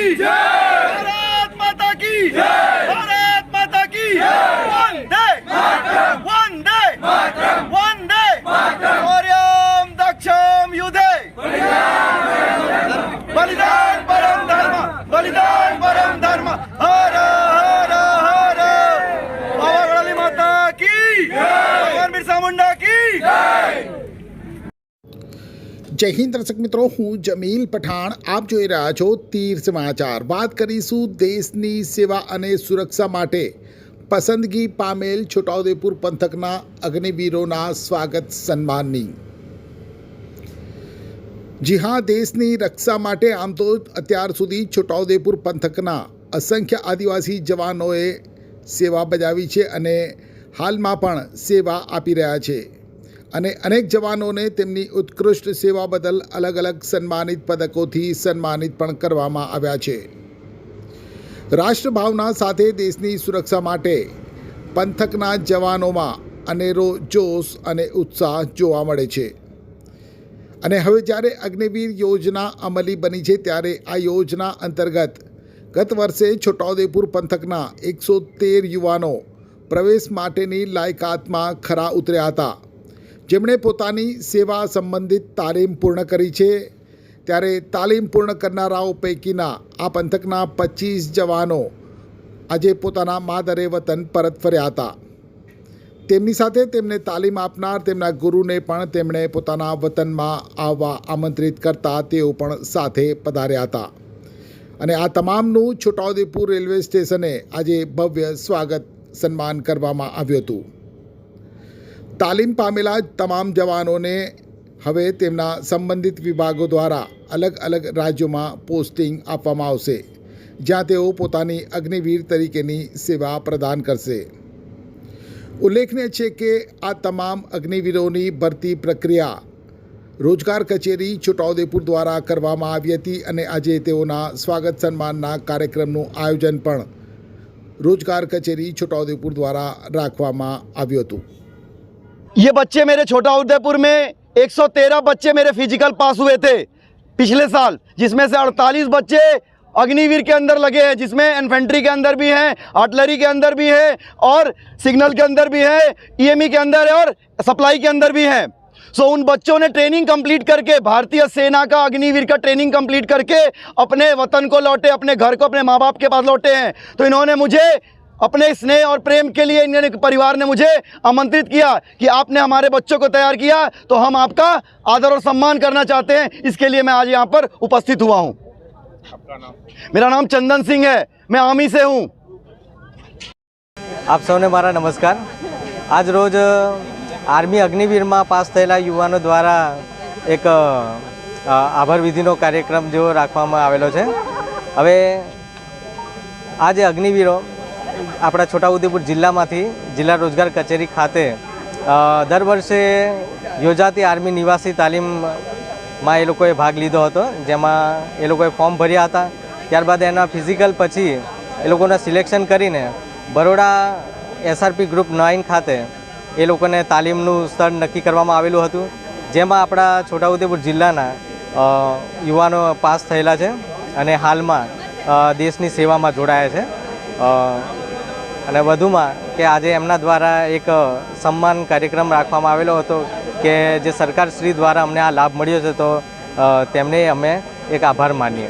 की भारत જય હિન્દ દર્શક મિત્રો, હું જમીલ પઠાણ. આપ જોઈ રહ્યા છો તીર સમાચાર. વાત કરીશું દેશની સેવા અને સુરક્ષા માટે. પસંદગી પામેલ છોટાઉદેપુર પંથકના અગ્નિવીરોના સ્વાગત સન્માનની. જી હા, દેશની રક્ષા માટે આમ તો અત્યાર સુધી છોટાઉદેપુર પંથકના અસંખ્ય આદિવાસી જવાનોએ સેવા બજાવી છે અને હાલમાં પણ સેવા આપી રહ્યા છે. અને અનેક જવાનોને તેમની ઉત્કૃષ્ટ સેવા બદલ અલગ અલગ સન્માનિત પદકોથી સન્માનિત પણ કરવામાં આવ્યા છે. રાષ્ટ્રભાવના સાથે દેશની સુરક્ષા માટે પંથકના જવાનોમાં અનેરો જોશ અને ઉત્સાહ જોવા મળે છે. અને હવે જ્યારે અગ્નિવીર યોજના અમલી બની છે ત્યારે આ યોજના અંતર્ગત ગત વર્ષે છોટાઉદેપુર પંથકના એકસો તેર યુવાનો પ્રવેશ માટેની લાયકાતમાં ખરા ઉતર્યા હતા. જેમણે પોતાની સેવા સંબંધિત તાલીમ પૂર્ણ કરી છે, ત્યારે તાલીમ પૂર્ણ કરનારાઓ પૈકીના આ પંથકના પચીસ જવાનો આજે પોતાના માદરે વતન પરત ફર્યા હતા. તેમની સાથે તેમને તાલીમ આપનાર તેમના ગુરુને પણ તેમણે પોતાના વતનમાં આવવા આમંત્રિત કરતા તેઓ પણ સાથે પધાર્યા હતા. અને આ તમામનું છોટાઉદેપુર રેલવે સ્ટેશને આજે ભવ્ય સ્વાગત સન્માન કરવામાં આવ્યું હતું. તાલીમ પામેલા તમામ જવાનોને હવે તેમના સંબંધિત વિભાગો દ્વારા અલગ અલગ રાજ્યોમાં પોસ્ટિંગ આપવામાં આવશે, જ્યાં તેઓ પોતાની અગ્નિવીર તરીકેની સેવા પ્રદાન કરશે. ઉલ્લેખનીય છે કે આ તમામ અગ્નિવીરોની ભરતી પ્રક્રિયા રોજગાર કચેરી છોટાઉદેપુર દ્વારા કરવામાં આવી હતી અને આજે તેઓના સ્વાગત સન્માનના કાર્યક્રમનું આયોજન પણ રોજગાર કચેરી છોટાઉદેપુર દ્વારા રાખવામાં આવ્યું હતું. ये बच्चे मेरे छोटा उदयपुर में 113 बच्चे मेरे फ़िज़िकल पास हुए थे पिछले साल, जिसमें से 48 बच्चे अग्निवीर के अंदर लगे हैं, जिसमें इन्फेंट्री के अंदर भी हैं आर्टलरी के अंदर भी है और सिग्नल के अंदर भी है ईएमई के अंदर है और सप्लाई के अंदर भी हैं। सो उन बच्चों ने ट्रेनिंग कंप्लीट करके, भारतीय सेना का, अग्निवीर का ट्रेनिंग कंप्लीट करके, अपने वतन को लौटे, अपने घर को, अपने माँ बाप के पास लौटे हैं। तो इन्होंने मुझे अपने स्नेह और प्रेम के लिए इंडियन परिवार ने मुझे आमंत्रित किया कि आपने हमारे बच्चों को तैयार किया तो हम आपका आदर और सम्मान करना चाहते हैं इसके लिए मैं आज यहाँ पर उपस्थित हुआ हूँ मेरा नाम चंदन सिंह है मैं आमी से हूँ આપ સૌને મારા નમસ્કાર આજ રોજ આર્મી અગ્નિવીરમાં પાસ થયેલા યુવાનો દ્વારા એક અ, આભાર વિધિનો કાર્યક્રમ જેવો રાખવામાં આવેલો છે હવે આ જે અગ્નિવીરો આપણા છોટાઉદેપુર જિલ્લામાંથી જિલ્લા રોજગાર કચેરી ખાતે દર વર્ષે યોજાતી આર્મી નિવાસી તાલીમમાં એ લોકોએ ભાગ લીધો હતો, જેમાં એ લોકોએ ફોર્મ ભર્યા હતા. ત્યારબાદ એના ફિઝિકલ પછી એ લોકોના સિલેક્શન કરીને બરોડા એસઆરપી ગ્રુપ નાઇન ખાતે એ લોકોને તાલીમનું સ્થળ નક્કી કરવામાં આવેલું હતું. જેમાં આપણા છોટાઉદેપુર જિલ્લાના યુવાનો પાસ થયેલા છે અને હાલમાં દેશની સેવામાં જોડાયા છે. અને વધુમાં કે આજે એમના દ્વારા એક સન્માન કાર્યક્રમ રાખવામાં આવેલો હતો કે જે સરકાર શ્રી દ્વારા અમને આ લાભ મળ્યો છે તો તેમને અમે એક આભાર માનીએ.